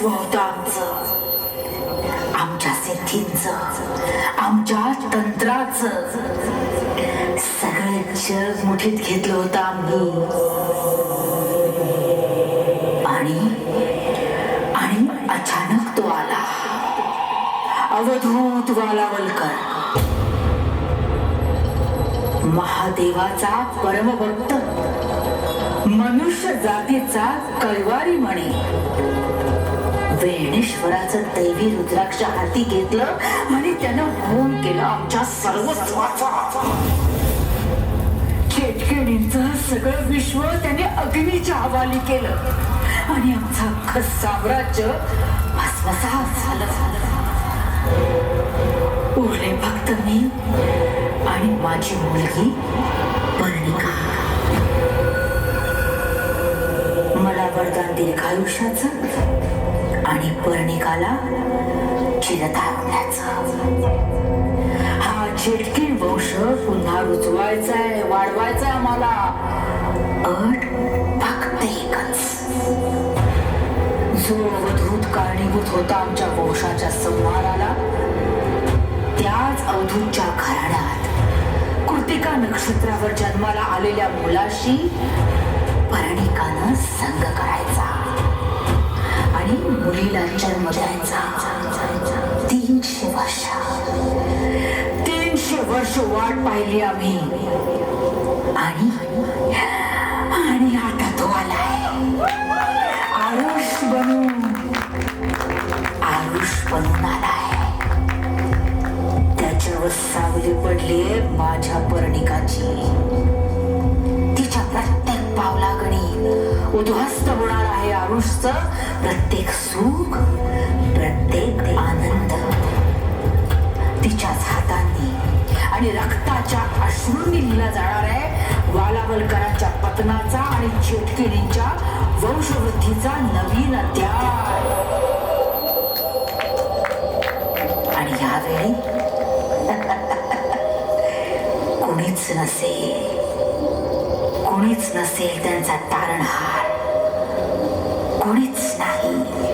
सर्वस्व आमच्या सिद्धींचं आमच्या तंत्राचं. सगळं जग मुठीत घेतलं होतं आम्ही. आणि आणि अचानक तो आला. अवधूत वालावलकर. महादेवाचा परमभक्त. मनुष्य जातीचा कैवारी म्हणे. वेणेश्वराचं दैवी रुद्राक्ष हाती घेतलं आणि त्यानं होम केलं आमच्या सर्वस्वाचा चेटकेणींचं सगळं विश्व त्याने अग्नीच्या हवाली केलं. आणि आमचं अख्खं साम्राज्य भस्मसा झालं झालं. उरले फक्त मी आणि माझी मुलगी पर्णिका. मला वरदान दीर्घायुष्याचं आणि पर्णिकाला चिरतारुण्याचं. हा चिटकीण वंश पुन्हा रुजवायचा आहे वाढवायचा आहे आम्हाला अट फक्त एकच. जो अवधूत कारणीभूत होता आमच्या वंशाच्या संहाराला त्याच अवधूतच्या घराण्यात कृतिका नक्षत्रावर जन्माला आलेल्या मुलाशी पर्णिकानं संग करायचा. आणि मुलीला जन्म द्यायचा तीनशे वर्ष तीनशे वर्ष वाट पाहिली आम्ही आणि आणि आता तो आलाय आयुष बनून आयुष बनून आलाय त्याच्यावर सावली पडली माझ्या पर्णिकाची तिच्या प्रत्येक पावलागणी उद्ध्वस्त होणार आहे आरुषचं प्रत्येक सुख प्रत्येक आनंद. तिच्याच हातांनी आणि रक्ताच्या अश्रूंनी लिहिला जाणार आहे वालावलकरांच्या पतनाचा आणि चेटकिणींच्या वंशवृद्धीचा नवीन अध्याय. आणि यावेळी कोणीच नसेल. कोणीच नसेल त्यांचा तारणहार. कोणीच नाही. Oh,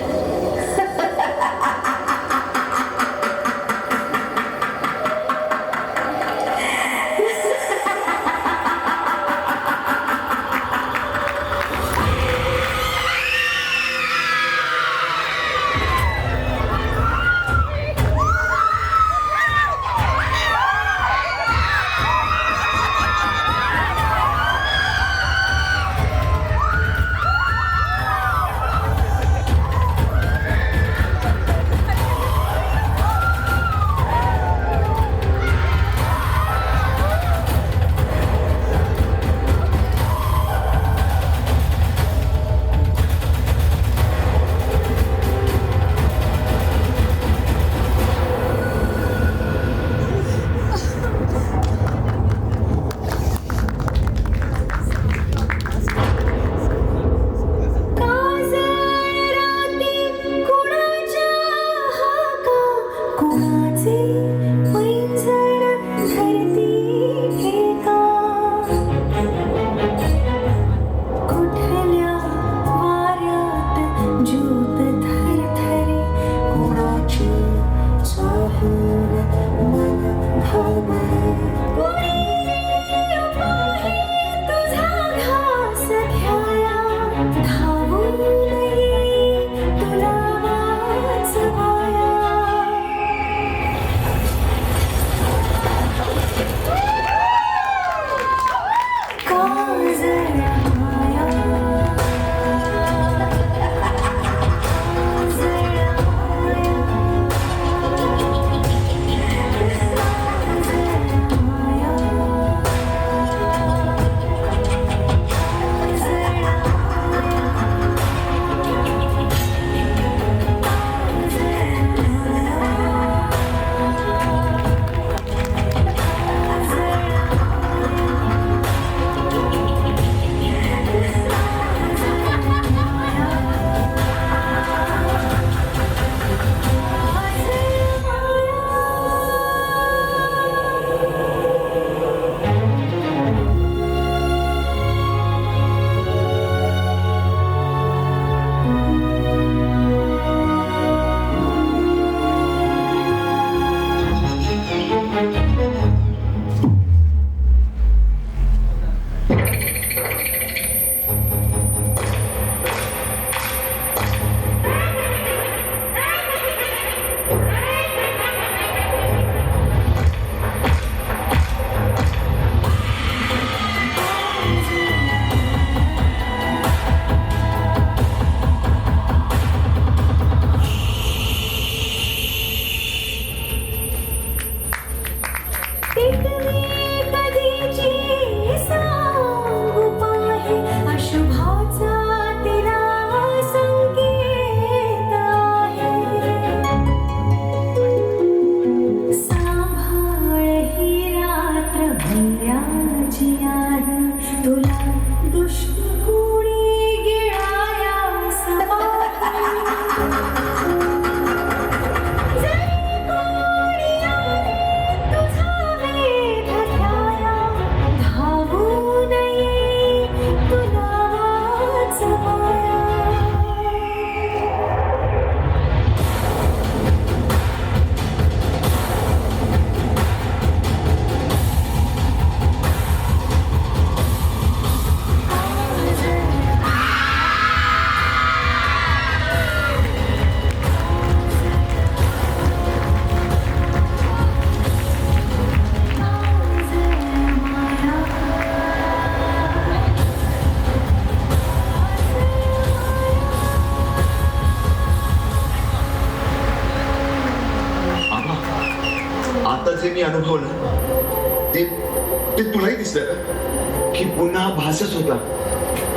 का पुन्हा भासच होता.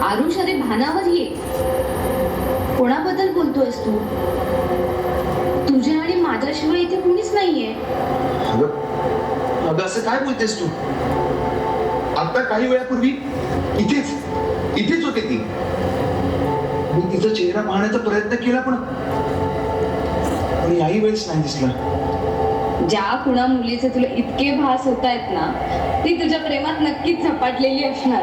आरुष अरे भानावर ये. कोणाबद्दल बोलतोयस तू? तुझ्या आणि माझ्याशिवाय इथे कुणीच नाहीये. अगं अगं असं काय बोलतेस तू? आता काही वेळापूर्वी इथेच इथेच होते ती. मी तिचा चेहरा पाहण्याचा प्रयत्न केला पण पण याही वेळेस नाही दिसला. ज्या कुणा मुलीचे तुला इतके भास होत आहेत ना ती तुझ्या प्रेमात नक्कीच झपाटलेली असणार.